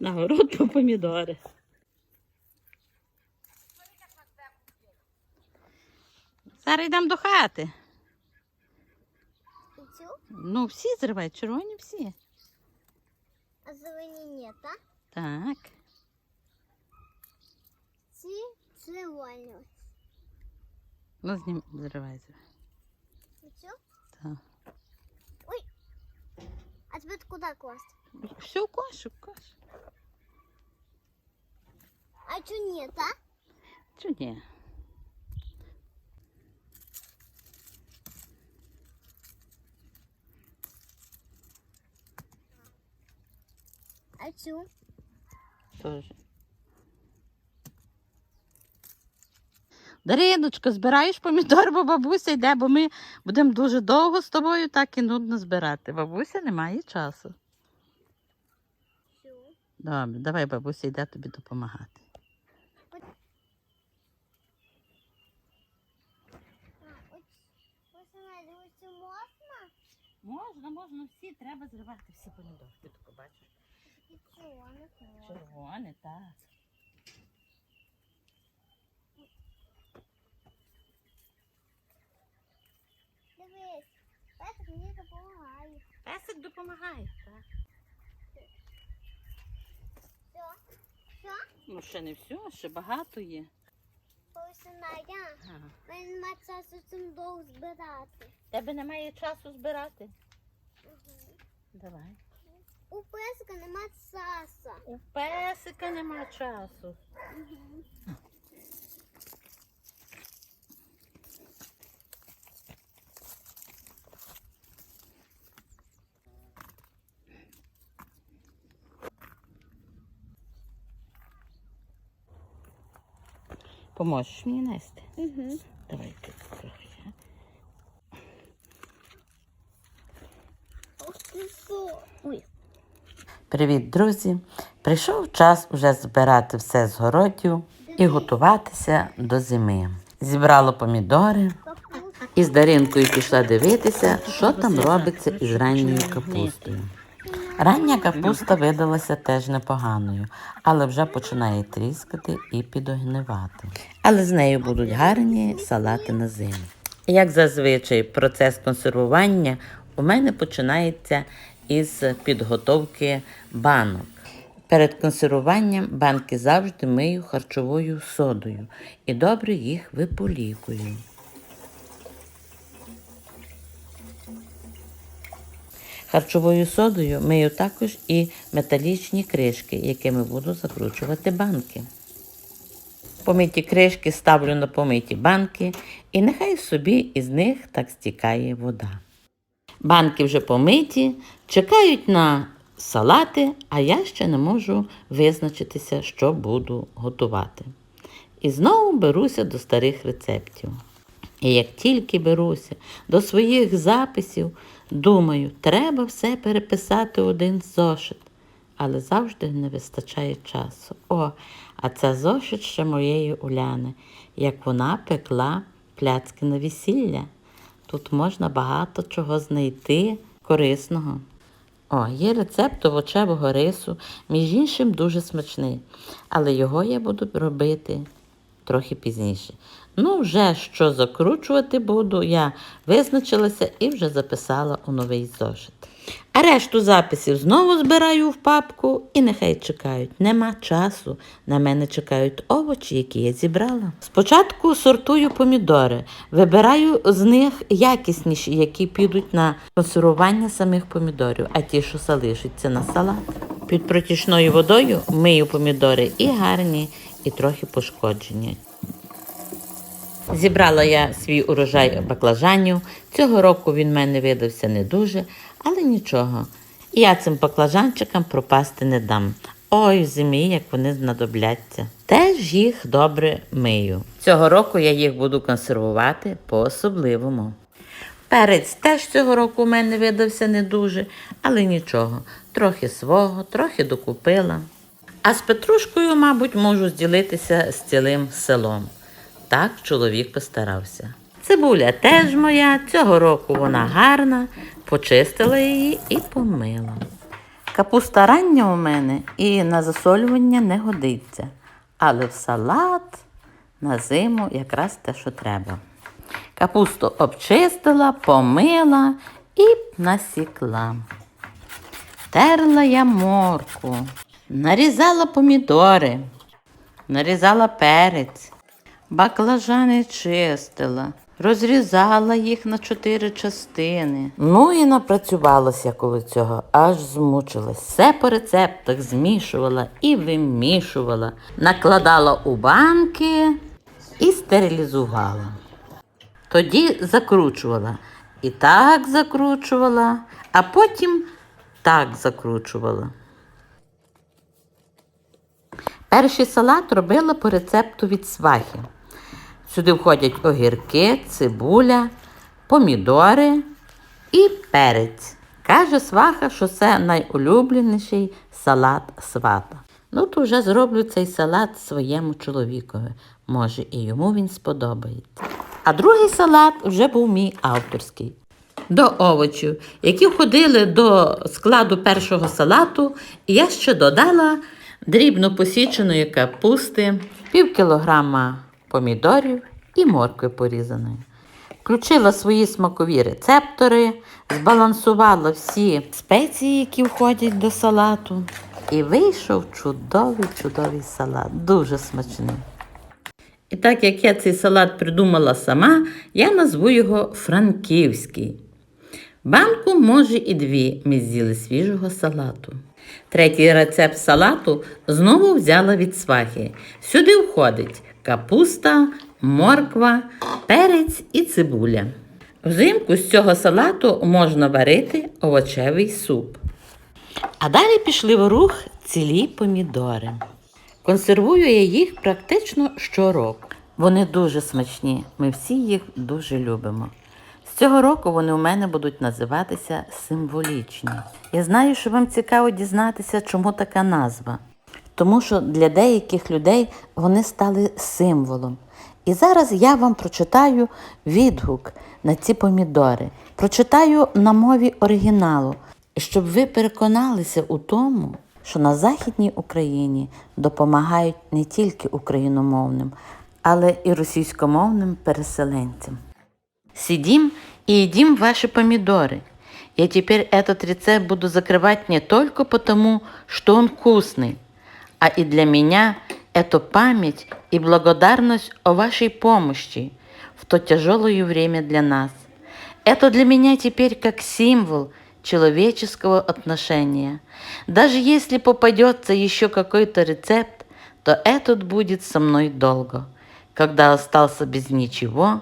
На город по помідори. Зараз йдемо до хати. Цю? Ну, всі зривають, червоні всі. А зелені ні, так? Так. Ці червоні. Ну, знім, зривай, зривай. Цю? Так. А тебе куди класти? Все в кошу. А цю ні, так? Чи ні? А цю? Тоже. Дариночко, збираєш помідор, бо бабуся йде, бо ми будемо дуже довго з тобою так і нудно збирати. Бабуся не має часу. Добре, давай бабуся йде тобі допомагати. Можна? Можна, всі треба зривати всі помідори. Ти тако бачиш? Можна. Червоне, так. Дивись, Песик мені допомагає. Песик допомагає, так. Все? Все? Ну, ще не все, ще багато є. Ага. Мені нема часу цим довго збирати. Тебе немає часу збирати. Давай. У песика нема часу. У песика нема часу. Поможеш мені нести? Угу. Давай ти трохи. Ой. Привіт, друзі! Прийшов час вже збирати все з городів і готуватися до зими. Зібрала помідори і з Даринкою пішла дивитися, що там робиться із ранньою капустою. Рання капуста видалася теж непоганою, але вже починає тріскати і підогнивати. Але з нею будуть гарні салати на зиму. Як зазвичай, процес консервування у мене починається із підготовки банок. Перед консервуванням банки завжди мию харчовою содою і добре їх виполікую. Харчовою содою мию також і металічні кришки, якими буду закручувати банки. Помиті кришки ставлю на помиті банки, і нехай собі із них так стікає вода. Банки вже помиті, чекають на салати, а я ще не можу визначитися, що буду готувати. І знову беруся до старих рецептів. І як тільки беруся до своїх записів, думаю, треба все переписати один зошит. Але завжди не вистачає часу. О, а це зошит ще моєї Уляни, як вона пекла пляцки на весілля. Тут можна багато чого знайти корисного. О, є рецепт овочевого рису, між іншим дуже смачний, але його я буду робити трохи пізніше. Ну, вже що закручувати буду, я визначилася і вже записала у новий зошит. А решту записів знову збираю в папку і нехай чекають. Нема часу. На мене чекають овочі, які я зібрала. Спочатку сортую помідори, вибираю з них якісніші, які підуть на консервування самих помідорів, а ті, що залишаться на салат. Під протічною водою мию помідори і гарні, і трохи пошкоджені. Зібрала я свій урожай баклажанів. Цього року він в мене видався не дуже, але нічого. Я цим баклажанчикам пропасти не дам. Ой, в зимі, як вони знадобляться. Теж їх добре мию. Цього року я їх буду консервувати по-особливому. Перець теж цього року у мене видався не дуже, але нічого. Трохи свого, трохи докупила. А з Петрушкою, мабуть, можу зділитися з цілим селом. Так чоловік постарався. Цибуля теж моя, цього року вона гарна, почистила її і помила. Капуста рання у мене і на засолювання не годиться. Але в салат на зиму якраз те, що треба. Капусту обчистила, помила і насікла. Терла я морку, нарізала помідори, нарізала перець, баклажани чистила, розрізала їх на чотири частини. Ну і напрацювалася коли цього, аж змучилась. Все по рецептах змішувала і вимішувала, накладала у банки і стерилізувала. Тоді закручувала. І так закручувала, а потім так закручувала. Перший салат робила по рецепту від свахи. Сюди входять огірки, цибуля, помідори і перець. Каже сваха, що це найулюбленіший салат свата. Ну, то вже зроблю цей салат своєму чоловікові. Може, і йому він сподобається. А другий салат вже був мій авторський. До овочів, які входили до складу першого салату, я ще додала дрібно посіченої капусти, пів кілограма помідорів і моркви порізаної. Включила свої смакові рецептори, збалансувала всі спеції, які входять до салату. І вийшов чудовий чудовий салат, дуже смачний. І так як я цей салат придумала сама, я назву його франківський. Банку, може, і дві ми свіжого салату. Третій рецепт салату знову взяла від свахи. Сюди входить капуста, морква, перець і цибуля. Взимку з цього салату можна варити овочевий суп. А далі пішли в рух цілі помідори. Консервую я їх практично щороку. Вони дуже смачні, ми всі їх дуже любимо. Цього року вони у мене будуть називатися символічні. Я знаю, що вам цікаво дізнатися, чому така назва. Тому що для деяких людей вони стали символом. І зараз я вам прочитаю відгук на ці помідори. Прочитаю на мові оригіналу, щоб ви переконалися у тому, що на Західній Україні допомагають не тільки україномовним, але і російськомовним переселенцям. Сидим и едим ваши помидоры. Я теперь этот рецепт буду закрывать не только потому, что он вкусный, а и для меня это память и благодарность о вашей помощи в то тяжелое время для нас. Это для меня теперь как символ человеческого отношения. Даже если попадется еще какой-то рецепт, то этот будет со мной долго, когда остался без ничего,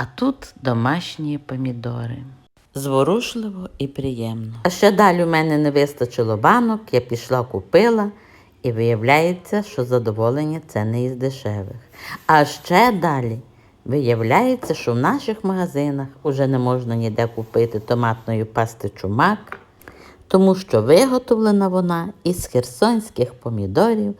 а тут домашні помідори. Зворушливо і приємно. А ще далі у мене не вистачило банок, я пішла купила, і виявляється, що задоволення це не із дешевих. А ще далі виявляється, що в наших магазинах уже не можна ніде купити томатної пасти чумак, тому що виготовлена вона із херсонських помідорів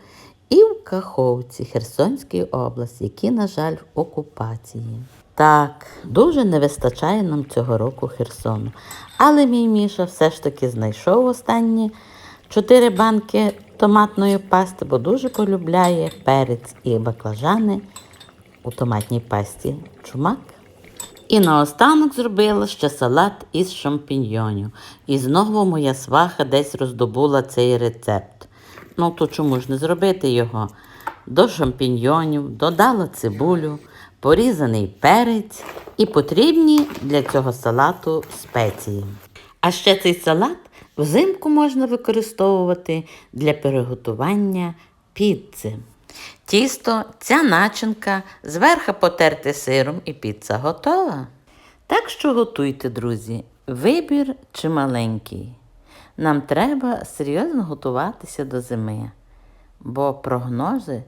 і в Каховці Херсонської області, які, на жаль, в окупації. Так, дуже не вистачає нам цього року Херсону. Але мій Міша все ж таки знайшов останні чотири банки томатної пасти, бо дуже полюбляє перець і баклажани у томатній пасті чумак. І наостанок зробила ще салат із шампіньйонів. І знову моя сваха десь роздобула цей рецепт. Ну то чому ж не зробити його? До шампіньйонів додала цибулю, порізаний перець і потрібні для цього салату спеції. А ще цей салат взимку можна використовувати для приготування піци. Тісто, ця начинка, зверху потерти сиром і піца готова. Так що готуйте, друзі, вибір чималенький. Нам треба серйозно готуватися до зими, бо прогнози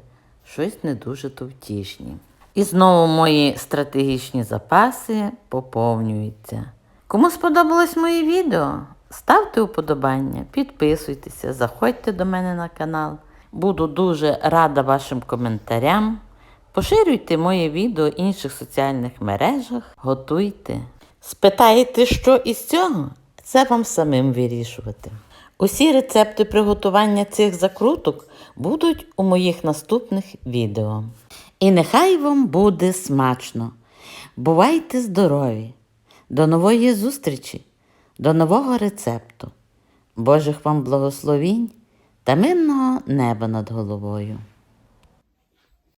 щось не дуже то втішні. І знову мої стратегічні запаси поповнюються. Кому сподобалось моє відео? Ставте уподобання, підписуйтеся, заходьте до мене на канал. Буду дуже рада вашим коментарям. Поширюйте моє відео в інших соціальних мережах, готуйте. Спитаєте, що із цього? Це вам самим вирішувати. Усі рецепти приготування цих закруток будуть у моїх наступних відео. І нехай вам буде смачно. Бувайте здорові! До нової зустрічі, до нового рецепту. Божих вам благословінь та мирного неба над головою.